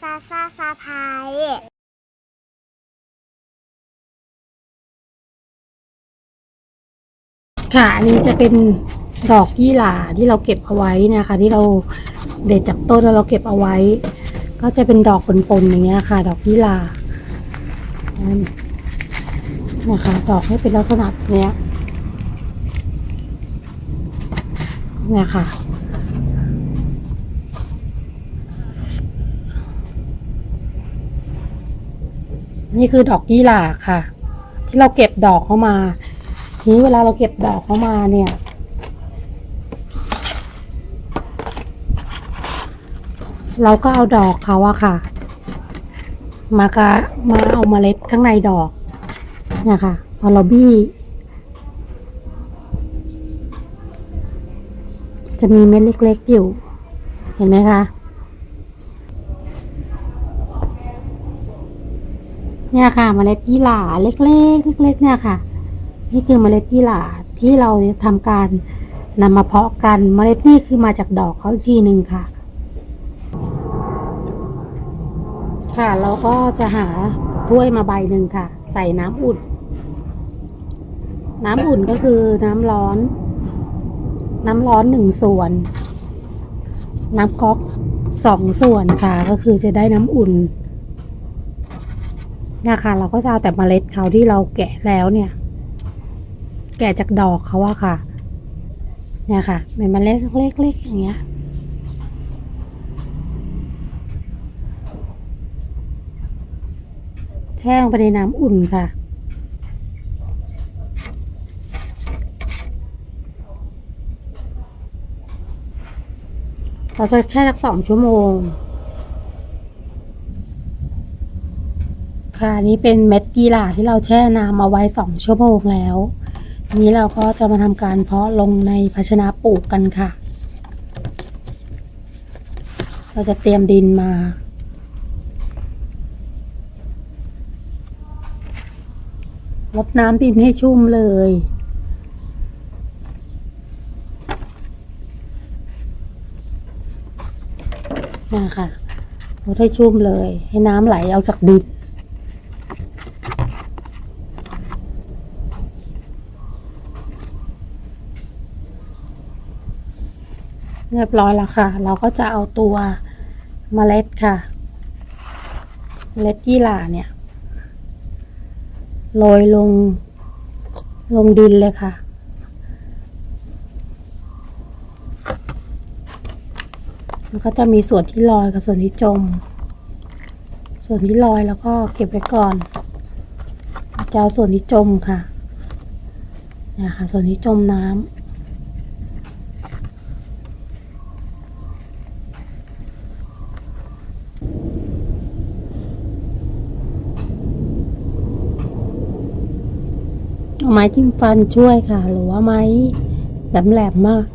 ซาซาซาพายค่ะอันนี้จะเป็นดอกยี่หร่าที่เราเก็บเอาไว้นะคะ ที่เราเด็ดจากต้นแล้วเราเก็บเอาไว้ ก็จะเป็นดอกปนๆอย่างเงี้ยค่ะ ดอกยี่หร่านนะคะ ดอกให้เป็นลักษณะเนี้ยเนี่ยค่ะ นี่คือดอกยี่หร่าค่ะ ที่เราเก็บดอกเข้ามาทีนี้เวลาเราเก็บดอกเข้ามาเนี่ยเราก็เอาดอกเขาอะค่ะ มากะมาเอาเมล็ดข้างในดอกเนี่ยค่ะพอเราบี้ จะมีเม็ดเล็กๆอยู่ เห็นไหมคะ เนี่ยค่ะเมล็ดยี่หร่าเล็กๆเล็กๆเนี่ยค่ะ นี่คือเมล็ดยี่หร่าที่เราทำการนำมาเพาะกันเมล็ดนี่คือมาจากดอกเขาอีกทีหนึ่งค่ะ ค่ะเราก็จะหาถ้วยมาใบหนึ่งค่ะ ใส่น้ำอุ่น น้ำอุ่นก็คือน้ำร้อน น้ำร้อนหนึ่งส่วน น้ำก๊อกสองส่วนค่ะ ก็คือจะได้น้ำอุ่น เนี่ยค่ะ เราก็จะเอาแต่เมล็ดเขาที่เราแกะแล้วเนี่ย แกะจากดอกเขาอะค่ะ เนี่ยค่ะเป็นเมล็ดเล็กๆอย่างเงี้ยแช่ลงไปในน้ำอุ่นค่ะ เราจะแช่สักสองชั่วโมง ค่ะนี้เป็นเม็ดกีฬาที่เราแช่น้ำมาไว้สองชั่วโมงแล้วนี้เราก็จะมาทำการเพาะลงในภาชนะปลูกกันค่ะ เราจะเตรียมดินมารดน้ำดินให้ชุ่มเลยนะคะรดให้ชุ่มเลย ให้น้ำไหลเอาจากดิน เรียบร้อยแล้วค่ะ เราก็จะเอาตัวเมล็ดค่ะเมล็ดยี่หร่าเนี่ยโรยลงลงดินเลยค่ะ มันก็จะมีส่วนที่ลอยกับส่วนที่จม ส่วนที่ลอยแล้วก็เก็บไว้ก่อนจะเอาส่วนที่จมค่ะเนี่ยค่ะ ส่วนที่จมน้ำ เอาไม้จิ้มฟันช่วยค่ะ หรือว่าไม้แหลมๆมาก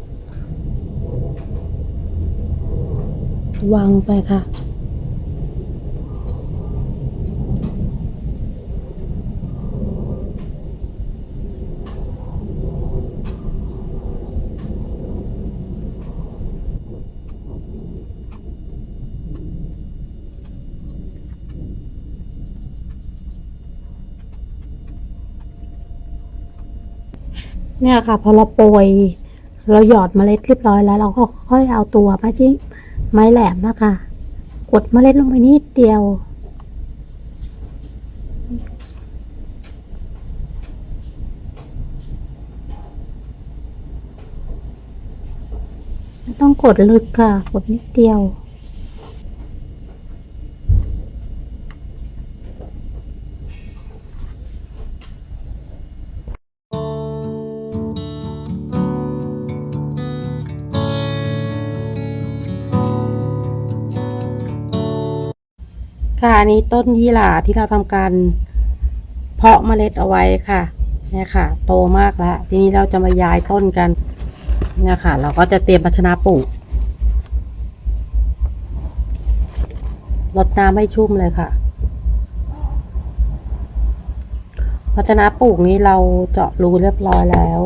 วางไปค่ะ เนี่ยค่ะ พอเราโปรยเราหยอดเมล็ดเรียบร้อยแล้ว เราก็ค่อยเอาตัวไม้จิ้มไม้แหลมนะคะกดเมล็ดลงไปนิดเดียวไม่ต้องกดลึกค่ะ กดนิดเดียว ค่ะอันนี้ต้นยี่หร่าที่เราทำการ เพาะเมล็ดเอาไว้ค่ะเนี่ยค่ะ โตมากแล้ว ทีนี้เราจะมาย้ายต้นกันเนี่ยค่ะ เราก็จะเตรียมภาชนะปลูกรดน้ำให้ชุ่มเลยค่ะภาชนะปลูกนี้เราเจาะรูเรียบร้อยแล้ว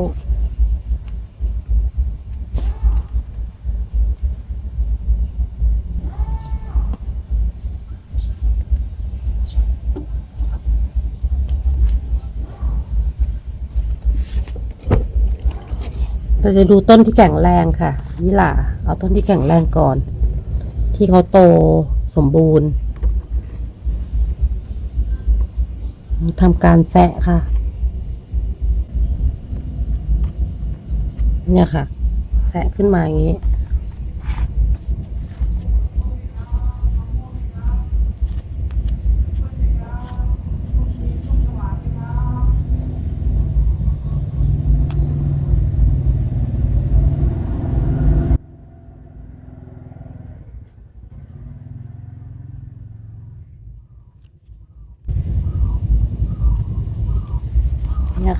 เราจะดูต้นที่แข็งแรงค่ะยี่หล่าเอาต้นที่แข็งแรงก่อน ที่เขาโตสมบูรณ์ทำการแซะค่ะ เนี่ยค่ะ แซะขึ้นมาอย่างนี้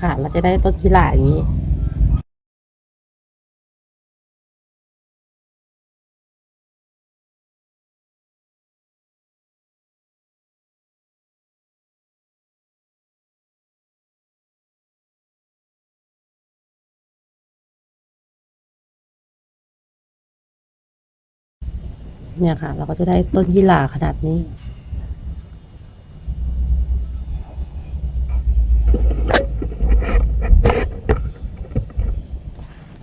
ค่ะ เราจะได้ต้นยี่หร่าอย่างนี้เนี่ยค่ะ เราก็จะได้ต้นยี่หร่าขนาดนี้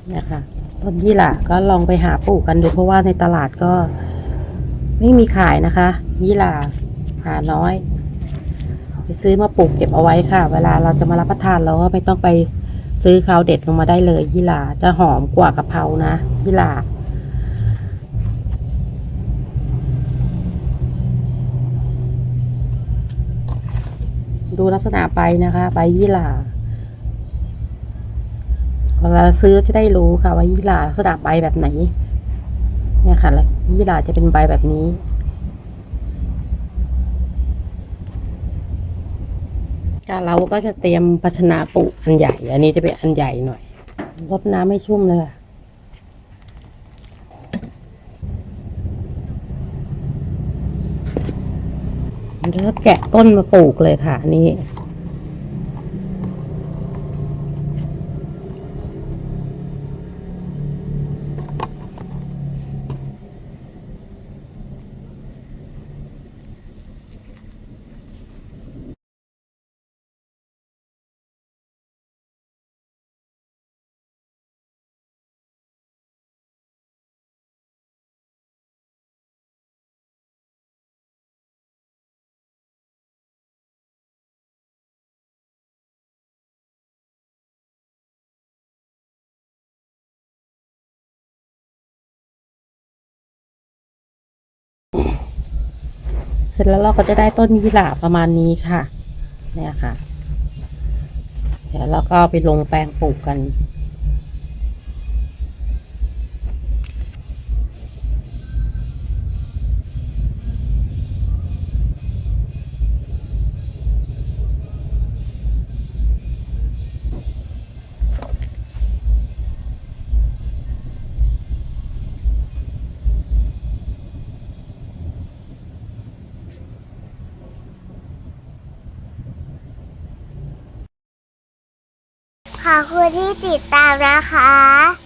เนี่ยค่ะ ต้นยี่หร่าก็ลองไปหาปลูกกันดูเพราะว่าในตลาดก็ ไม่มีขายนะคะ ยี่หร่าหาน้อย ไปซื้อมาปลูกเก็บเอาไว้ค่ะ เวลาเราจะมารับประทานเราก็ไม่ต้องไปซื้อเขาเด็ดลงมาได้เลย ยี่หร่าจะหอมกว่ากะเพรานะยี่หร่าดูลักษณะใบนะคะใบยี่หร่า เวลาซื้อจะได้รู้ค่ะ ว่ายี่หร่าลักษณะใบแบบไหน เนี่ยค่ะแล้วยี่หร่าจะเป็นใบแบบนี้การเราก็จะเตรียมภาชนะปลูกอันใหญ่ อันนี้จะเป็นอันใหญ่หน่อยรดน้ำให้ชุ่มเลยค่ะแล้วแกะต้นมาปลูกเลยค่ะอันนี้ เสร็จแล้วเราก็จะได้ต้นยี่หร่าประมาณนี้ค่ะ เนี่ยค่ะ เดี๋ยวเราก็ไปลงแปลงปลูกกัน ขอบคุณที่ติดตามนะคะ